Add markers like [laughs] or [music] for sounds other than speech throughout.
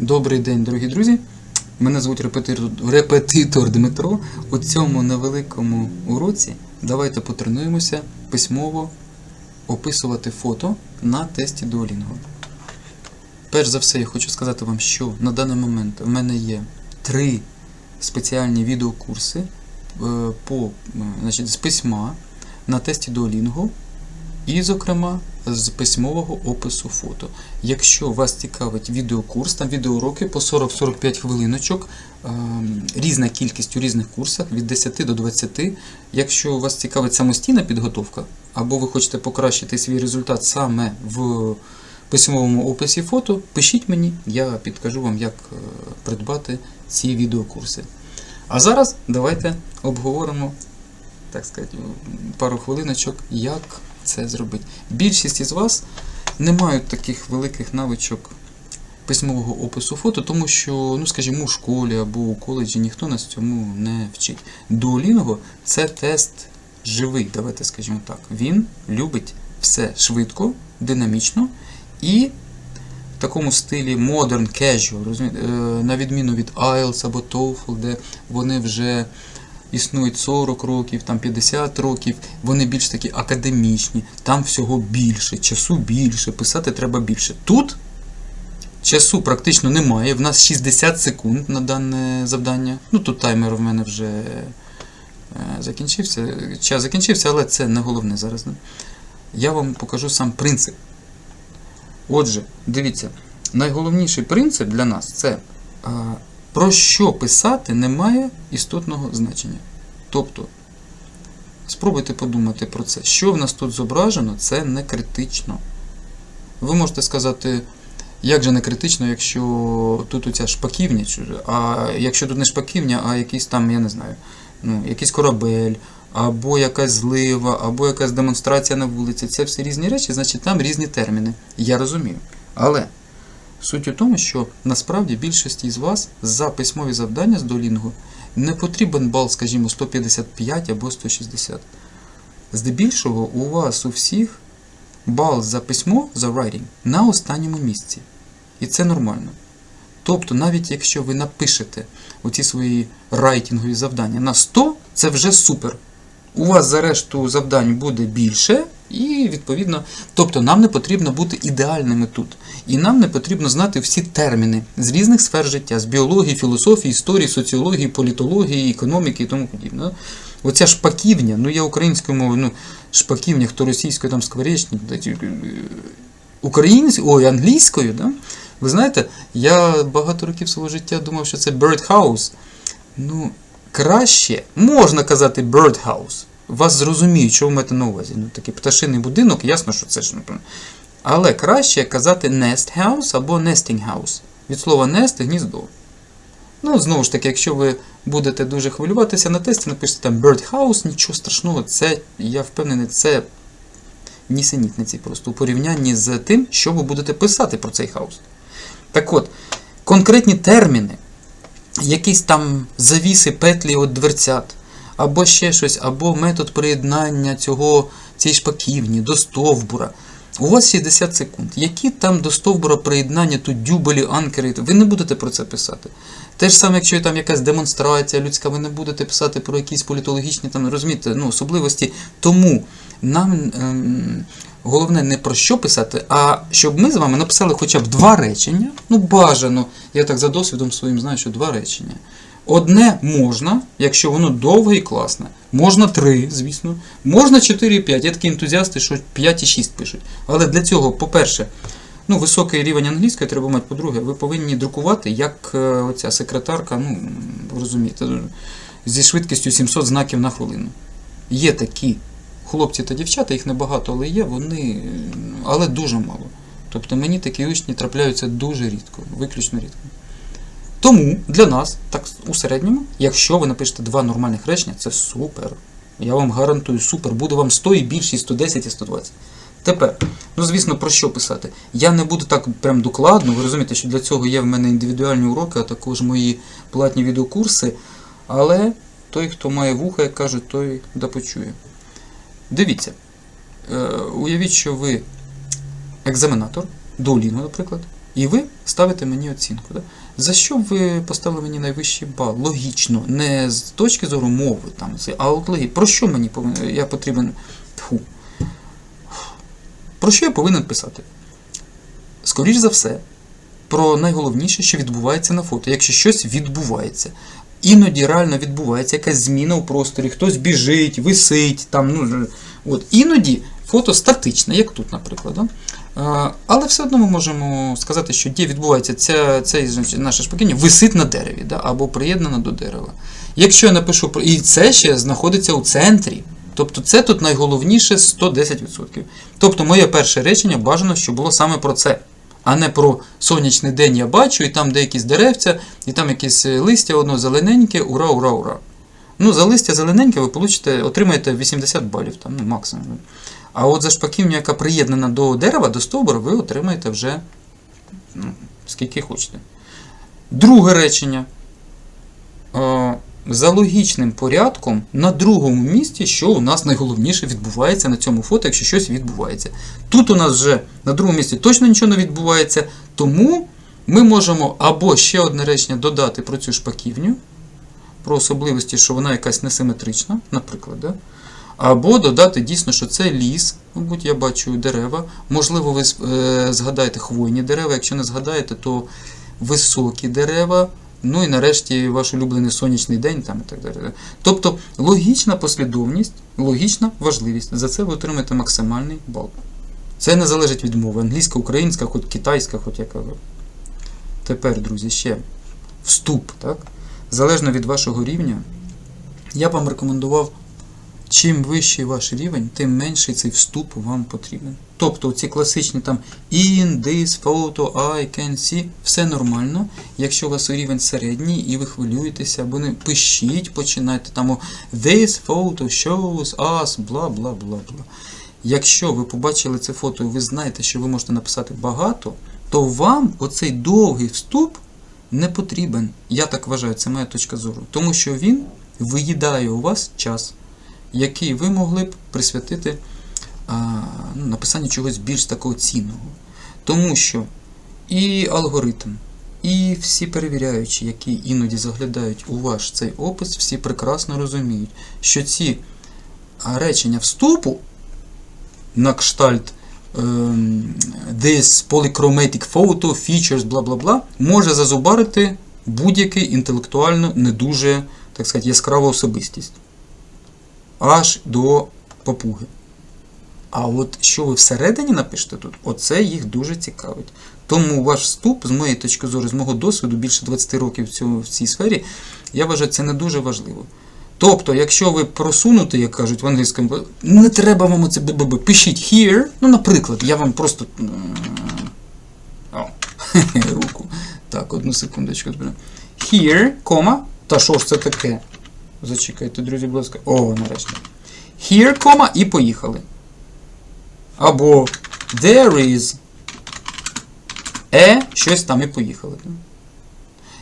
Добрий день, дорогі друзі. Мене звуть репетитор, репетитор Дмитро. У цьому невеликому уроці давайте потренуємося письмово описувати фото на тесті Duolingo. Перш за все, я хочу сказати вам, що на даний момент в мене є три спеціальні відеокурси е, по, е, значить, з письма на тесті Duolingo і, зокрема, з письмового опису фото. Якщо вас цікавить відеокурс, там відеоуроки по 40-45 хвилиночок, ем, різна кількість у різних курсах від 10 до 20. Якщо вас цікавить самостійна підготовка, або ви хочете покращити свій результат саме в письмовому описі фото, пишіть мені, я підкажу вам, як е, придбати ці відеокурси. А зараз давайте обговоримо так сказати, пару хвилиночок, як це зробити. Більшість із вас не мають таких великих навичок письмового опису фото, тому що, ну скажімо, у школі або у коледжі ніхто нас цьому не вчить. Duolingo – це тест живий, давайте скажімо так. Він любить все швидко, динамічно і в такому стилі modern casual, е, на відміну від IELTS або TOEFL, де вони вже існують 40 років, там 50 років, вони більш такі академічні, там всього більше, часу більше, писати треба більше. Тут часу практично немає, в нас 60 секунд на дане завдання. Ну тут таймер в мене вже е, закінчився, час закінчився, але це не головне зараз. Я вам покажу сам принцип. Отже, дивіться, найголовніший принцип для нас це а, про що писати не має істотного значення. Тобто, спробуйте подумати про це. Що в нас тут зображено, це не критично. Ви можете сказати, як же не критично, якщо тут оця шпаківня, а якщо тут не шпаківня, а якийсь там, я не знаю, ну, якийсь корабель, або якась злива, або якась демонстрація на вулиці. Це всі різні речі, значить там різні терміни. Я розумію. Але суть у тому, що насправді більшості з вас за письмові завдання з Duolingo не потрібен бал, скажімо, 155 або 160. Здебільшого у вас у всіх бал за письмо за writing на останньому місці. І це нормально. Тобто, навіть якщо ви напишете оці свої райтингові завдання на 100, це вже супер. У вас за решту завдань буде більше, і відповідно, тобто нам не потрібно бути ідеальними тут. І нам не потрібно знати всі терміни з різних сфер життя, з біології, філософії, історії, соціології, політології, економіки і тому подібне. Оця шпаківня, ну я українською мовою, ну шпаківня, хто російською там скворечник, українською, ой, англійською, да? ви знаєте, я багато років свого життя думав, що це birdhouse. Ну, краще можна казати birdhouse. Вас зрозуміють, що ви маєте на увазі. Ну, такий пташиний будинок, ясно, що це ж. Ну, але краще казати nest house або nesting house. Від слова nest гніздо. Ну, знову ж таки, якщо ви будете дуже хвилюватися на тесті, напишете там bird house, нічого страшного, це, я впевнений, це нісенітниці просто у порівнянні з тим, що ви будете писати про цей хаус. Так от, конкретні терміни, якісь там завіси петлі від дверцят, або ще щось, або метод приєднання цього, цієї шпаківні до стовбура. У вас 60 секунд. Які там до стовбура приєднання, тут дюбелі, анкери, ви не будете про це писати. Те ж саме, якщо там якась демонстрація людська, ви не будете писати про якісь політологічні там, розумієте, ну, особливості. Тому нам ем, головне не про що писати, а щоб ми з вами написали хоча б два речення. Ну, бажано. Я так за досвідом своїм знаю, що два речення. Одне можна, якщо воно довге і класне. Можна три, звісно. Можна 4 і 5. Є такі ентузіасти, що 5 і 6 пишуть. Але для цього, по-перше, ну, високий рівень англійської треба мати, по-друге, ви повинні друкувати, як е, оця секретарка, ну, розумієте, зі швидкістю 700 знаків на хвилину. Є такі хлопці та дівчата, їх небагато, але є, вони, але дуже мало. Тобто мені такі учні трапляються дуже рідко, виключно рідко. Тому для нас, так у середньому, якщо ви напишете два нормальних речення, це супер. Я вам гарантую, супер. Буде вам 100 і більше, і 110, і 120. Тепер, ну звісно, про що писати? Я не буду так прям докладно, ви розумієте, що для цього є в мене індивідуальні уроки, а також мої платні відеокурси. Але той, хто має вуха, як кажуть, той да почує. Дивіться, е, уявіть, що ви екзаменатор, Duolingo, наприклад, І ви ставите мені оцінку. Да? За що ви поставили мені найвищий бал? Логічно, не з точки зору мови, там, а от логічно. Про що мені я потрібен. Фу. Про що я повинен писати? Скоріш за все, про найголовніше, що відбувається на фото, якщо щось відбувається. Іноді реально відбувається якась зміна у просторі, хтось біжить, висить, там, ну, от. іноді фото статичне, як тут, наприклад. Да? Але все одно ми можемо сказати, що де відбувається ця, значить, наше шпакіння висить на дереві да? або приєднано до дерева. Якщо я напишу про. І це ще знаходиться у центрі. Тобто це тут найголовніше 110%. Тобто моє перше речення бажано, щоб було саме про це а не про сонячний день я бачу, і там де деревця, і там якісь е, листя, одно зелененьке, ура, ура, ура. Ну, за листя зелененьке ви получите, отримаєте 80 балів, там, ну, максимум. А от за шпаківню, яка приєднана до дерева, до стовбура, ви отримаєте вже ну, скільки хочете. Друге речення. Е, за логічним порядком на другому місці, що у нас найголовніше відбувається на цьому фото, якщо щось відбувається. Тут у нас вже на другому місці точно нічого не відбувається, тому ми можемо або ще одне речення додати про цю шпаківню, про особливості, що вона якась несиметрична, наприклад. Да? Або додати дійсно, що це ліс, мабуть, я бачу дерева. Можливо, ви е, згадаєте хвойні дерева. Якщо не згадаєте, то високі дерева. Ну і нарешті ваш улюблений сонячний день там і так далі. Тобто логічна послідовність, логічна важливість. За це ви отримаєте максимальний бал. Це не залежить від мови. Англійська, українська, хоч китайська, хоч яка. Тепер, друзі, ще вступ. так? Залежно від вашого рівня, я б вам рекомендував, чим вищий ваш рівень, тим менший цей вступ вам потрібен. Тобто ці класичні там in, this, photo, I can see, все нормально. Якщо у вас рівень середній і ви хвилюєтеся, або не пишіть, починайте там this photo shows us, бла бла бла бла. Якщо ви побачили це фото і ви знаєте, що ви можете написати багато, то вам оцей довгий вступ не потрібен. Я так вважаю, це моя точка зору. Тому що він виїдає у вас час, який ви могли б присвятити ну, написанню чогось більш такого цінного. Тому що і алгоритм, і всі перевіряючі, які іноді заглядають у ваш цей опис, всі прекрасно розуміють, що ці речення вступу на кштальт this polychromatic photo, features, бла бла бла, може зазубарити будь-який інтелектуально не дуже, так сказати, яскраву особистість. Аж до папуги. А от що ви всередині напишете тут, оце їх дуже цікавить. Тому ваш вступ, з моєї точки зору, з мого досвіду, більше 20 років в, цій сфері, я вважаю, це не дуже важливо. Тобто, якщо ви просунути, як кажуть в англійському, не треба вам оце б пишіть here. Ну, наприклад, я вам просто. [laughs] Руку. Так, одну секундочку. Here, кома. Та що ж це таке? Зачекайте, друзі, будь ласка. О, нарешті. Here, кома, і поїхали. Або there is a, щось там і поїхали.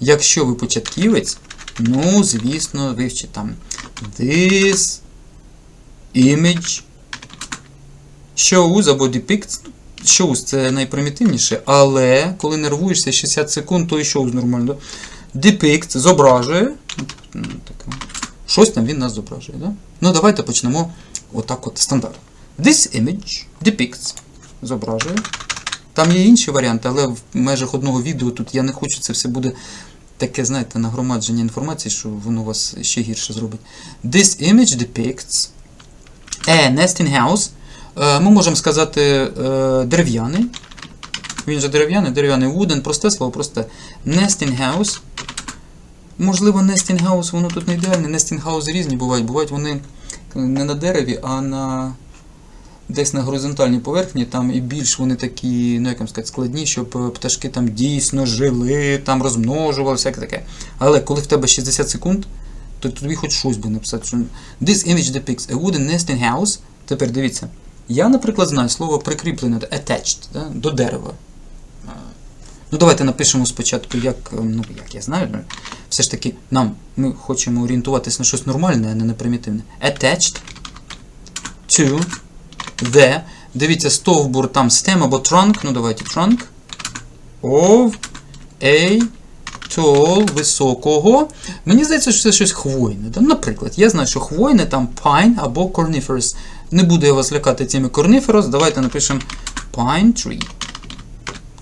Якщо ви початківець, ну, звісно, вивчите там this image shows або depicts. Shows це найпримітивніше, але коли нервуєшся 60 секунд, то і shows нормально. Depicts зображує. Щось там він нас зображує. Да? Ну, давайте почнемо отак от стандарт. This image depicts зображує. Там є інші варіанти, але в межах одного відео тут я не хочу, це все буде таке, знаєте, нагромадження інформації, що воно вас ще гірше зробить. This image depicts a nesting house. Е, Ми можемо сказати е, дерев'яний. Він же дерев'яний, дерев'яний wooden, просте слово, просте. Nesting house. Можливо, nesting воно тут не ідеальне. Nesting різні бувають. Бувають вони не на дереві, а на десь на горизонтальній поверхні, там і більш вони такі, ну як вам сказати, складні, щоб пташки там дійсно жили, там розмножували, всяке таке. Але коли в тебе 60 секунд, то тобі хоч щось буде написати. Що This image depicts a wooden nesting house. Тепер дивіться. Я, наприклад, знаю слово прикріплене, attached, да, до дерева. Ну, давайте напишемо спочатку, як, ну, як я знаю, все ж таки нам ми хочемо орієнтуватися на щось нормальне, а не на примітивне. Attached to the. Дивіться, стовбур там stem або trunk. Ну, давайте trunk. of a tall, високого. Мені здається, що це щось хвойне. Наприклад, я знаю, що хвойне там pine або corniferous. Не буду я вас лякати цими corniferous, давайте напишемо pine tree.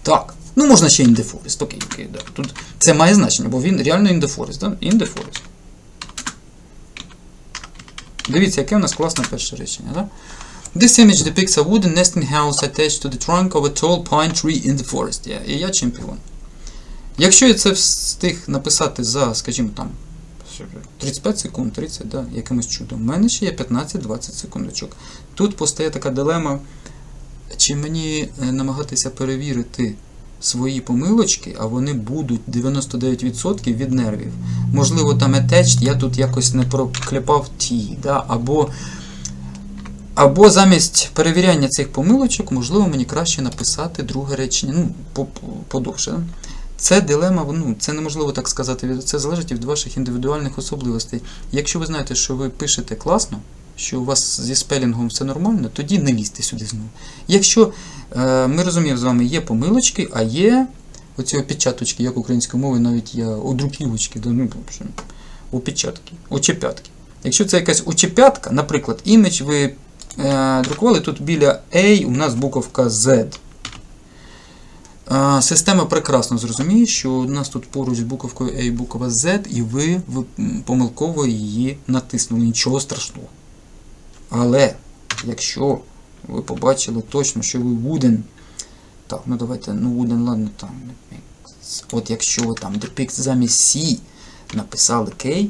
Так. Ну, можна ще forest. Окей, окей, да. Тут це має значення, бо він реально forest, да? Forest. Дивіться, яке у нас класне перше речення, да? This image depicts a wooden nesting house attached to the trunk of a tall pine tree in the forest. Yeah, і я чемпіон. Якщо я це встиг написати за, скажімо там, 35 секунд, 30, да, якимось чудом, у мене ще є 15-20 секундочок. Тут постає така дилема, чи мені е, намагатися перевірити свої помилочки, а вони будуть 99% від нервів. Можливо, там attached, я тут якось не проклепав ті, да, або, або замість перевіряння цих помилочок, можливо, мені краще написати друге речення, ну, по- по- подовше. Це дилема, ну, це неможливо так сказати, це залежить від ваших індивідуальних особливостей. Якщо ви знаєте, що ви пишете класно, що у вас зі спелінгом все нормально, тоді не лізьте сюди знову. Якщо е, ми розуміємо з вами, є помилочки, а є оці опечаточки, як українською мовою, навіть є одруківочки, ну, опечатки, очепятки. Якщо це якась очепятка, наприклад, імідж ви е, друкували тут біля A у нас буковка Z. А, Система прекрасно зрозуміє, що у нас тут поруч з буковкою A буква Z, і ви помилково її натиснули. Нічого страшного. Але якщо ви побачили точно, що ви wooden, так, ну давайте, ну wooden, ладно, там. От якщо ви там depict замість C написали K,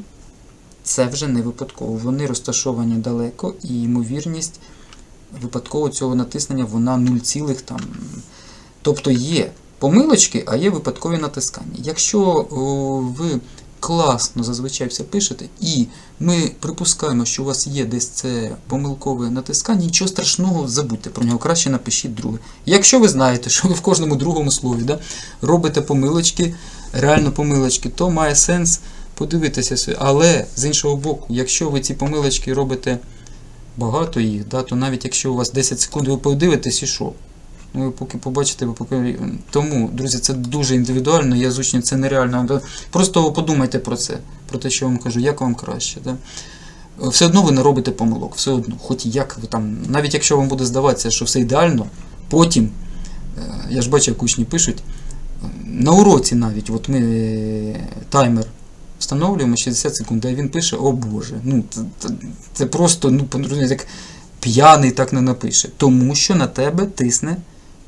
це вже не випадково. Вони розташовані далеко, і ймовірність випадково цього натиснення вона 0, цілих там. Тобто є помилочки, а є випадкові натискання. Якщо ви класно зазвичай все пишете, і ми припускаємо, що у вас є десь це помилкове натискання, нічого страшного, забудьте про нього, краще напишіть друге. Якщо ви знаєте, що ви в кожному другому слові да, робите помилочки, реально помилочки, то має сенс подивитися. Але з іншого боку, якщо ви ці помилочки робите багато їх, да, то навіть якщо у вас 10 секунд, ви подивитесь і що? Ну, ви поки побачите, поки. Тому, друзі, це дуже індивідуально, я з учнів це нереально. Просто подумайте про це, про те, що я вам кажу, як вам краще. Да? Все одно ви не робите помилок, все одно, хоч як ви там, навіть якщо вам буде здаватися, що все ідеально, потім, е, я ж бачу, як учні пишуть, е, на уроці навіть, от ми е, таймер встановлюємо 60 секунд, а він пише, о Боже, ну це, це просто, ну, як п'яний так не напише. Тому що на тебе тисне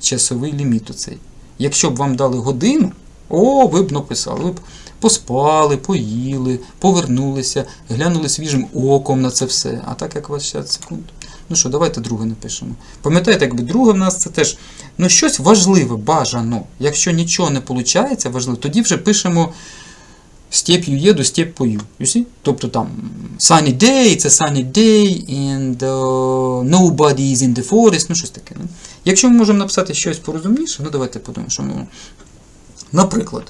часовий ліміт оцей. Якщо б вам дали годину, о, ви б написали, ви б поспали, поїли, повернулися, глянули свіжим оком на це все. А так як вас 60 секунд. Ну що, давайте друге напишемо. Пам'ятаєте, якби друге в нас це теж ну, щось важливе, бажано. Якщо нічого не виходить, важливо, тоді вже пишемо степ'ю є до степ пою. You see? Тобто там sunny day, це sunny day, and uh, nobody is in the forest, ну щось таке. Ну. Якщо ми можемо написати щось порозумніше, ну давайте подумаємо, що ми. Наприклад,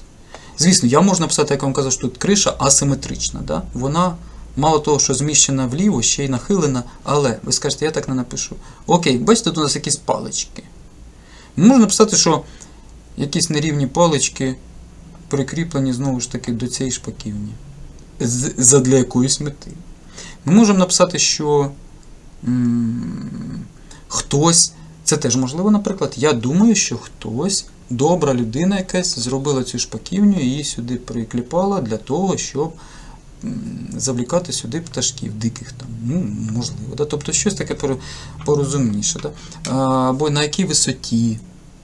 звісно, я можу написати, як я вам казав, що тут криша асиметрична. Да? Вона мало того, що зміщена вліво, ще й нахилена, але ви скажете, я так не напишу. Окей, бачите, тут у нас якісь палички. Можна написати, що якісь нерівні палички прикріплені знову ж таки до цієї шпаківні. Задля якоїсь мети. Ми можемо написати, що м, хтось, це теж можливо, наприклад, я думаю, що хтось, добра людина якась, зробила цю шпаківню і її сюди прикліпала для того, щоб м, завлікати сюди пташків диких там. Ну, можливо. Да? Тобто щось таке порозумніше. Да? Або на якій висоті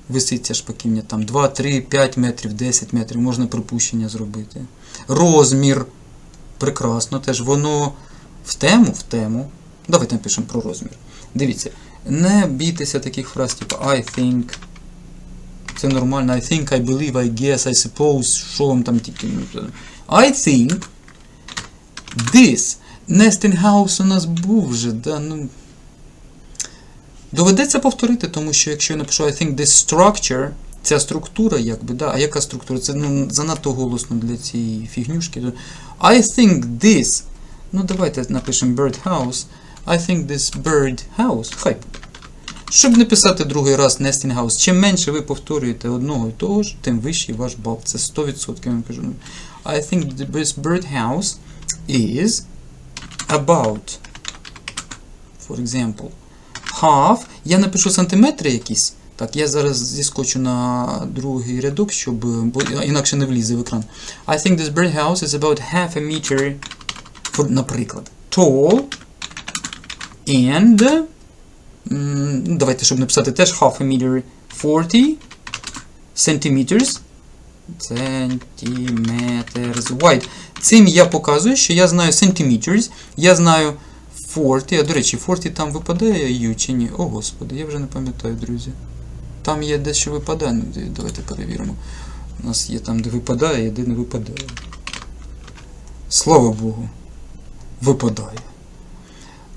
висить ця шпаківня, там 2, 3, 5 метрів, 10 метрів, можна припущення зробити. Розмір. Прекрасно, теж воно в тему, в тему. Давайте напишемо про розмір. Дивіться, не бійтеся таких фраз, типу I think. Це нормально. I think, I believe, I guess, I suppose, що вам там тільки. I think this house у нас був вже, да, ну. Доведеться повторити, тому що якщо я напишу I think this structure, ця структура, якби, да, а яка структура? Це ну, занадто голосно для цієї фігнюшки. I think this. Ну, давайте напишемо bird house. I think this bird house. Хай. Щоб не писати другий раз nesting house, чим менше ви повторюєте одного і того ж, тим вищий ваш бал. Це 100%, я вам кажу. I think best birdhouse is about, for example, half. Я напишу сантиметри якісь. Так, я зараз зіскочу на другий рядок, щоб бо інакше не влізе в екран. I think this birdhouse is about half a meter, for, наприклад, tall and ну, давайте, щоб написати теж half a meter 40 centimeters centimeters wide. Цим я показую, що я знаю centimeters, я знаю 40, а до речі, 40 там випадає U чи ні? О, господи, я вже не пам'ятаю, друзі. Там є дещо випадає, ну, давайте перевіримо. У нас є там, де випадає, і де не випадає. Слава Богу. Випадає.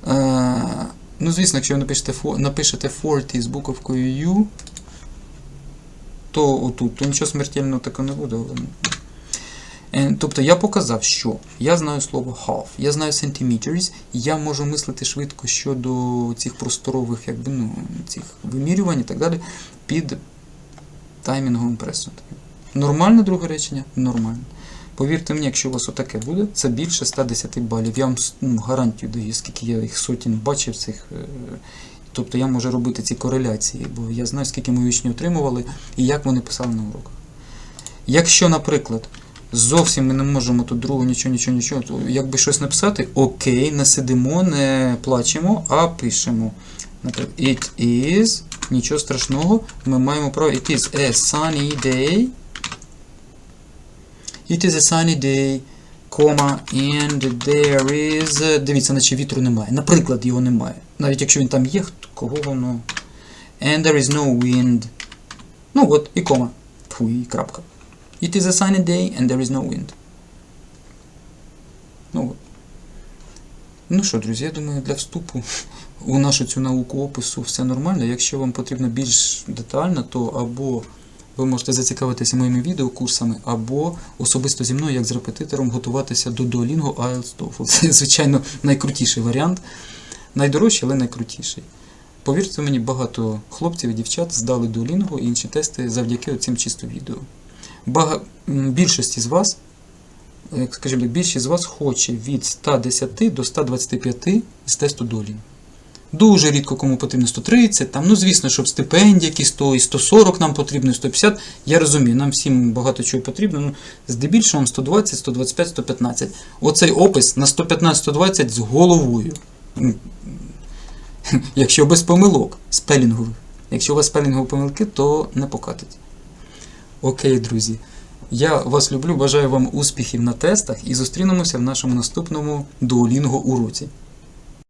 Е, ну, звісно, якщо ви напишете, напишете 40 з буковкою U, то отут, то нічого смертельного такого не буде. але- Тобто я показав, що я знаю слово half, я знаю centimeters, я можу мислити швидко щодо цих просторових якби, ну, цих вимірювань і так далі під таймінговим пресом. Нормальне друге речення? Нормально. Повірте мені, якщо у вас отаке буде, це більше 110 балів. Я вам ну, гарантію даю, скільки я їх сотень бачив цих. е, Тобто я можу робити ці кореляції, бо я знаю, скільки мої учні отримували і як вони писали на уроках. Якщо, наприклад, зовсім ми не можемо тут другу нічого, нічого, нічого, якби щось написати, окей, не сидимо, не плачемо, а пишемо. Наприклад, it is, нічого страшного, ми маємо право, it is a sunny day. It is a sunny day, кома, and there is. Дивіться, наче вітру немає. Наприклад, його немає. Навіть якщо він там є, кого воно. And there is no wind. Ну от, і кома. Фу, і крапка. It is a sunny day and there is no wind. Ну. Ну що, друзі, я думаю, для вступу у нашу цю науку опису все нормально. Якщо вам потрібно більш детально, то або ви можете зацікавитися моїми відеокурсами, або особисто зі мною, як з репетитором, готуватися до Duolingo IELTS TOEFL. Це, звичайно, найкрутіший варіант. Найдорожчий, але найкрутіший. Повірте мені, багато хлопців і дівчат здали Duolingo і інші тести завдяки цим чисто відео. Бага... З вас, скажімо так, більшість з вас хоче від 110 до 125 з тесту Duolingo. Дуже рідко кому потрібно 130, там, ну звісно, щоб стипендії якісь 100 і 140 нам потрібно, і 150. Я розумію, нам всім багато чого потрібно. Ну, здебільшого вам 120, 125, 115. Оцей опис на 115-120 з головою. [laughs] Якщо без помилок, спелінгових. Якщо у вас спелінгові помилки, то не покатить. Окей, друзі. Я вас люблю, бажаю вам успіхів на тестах і зустрінемося в нашому наступному Duolingo уроці.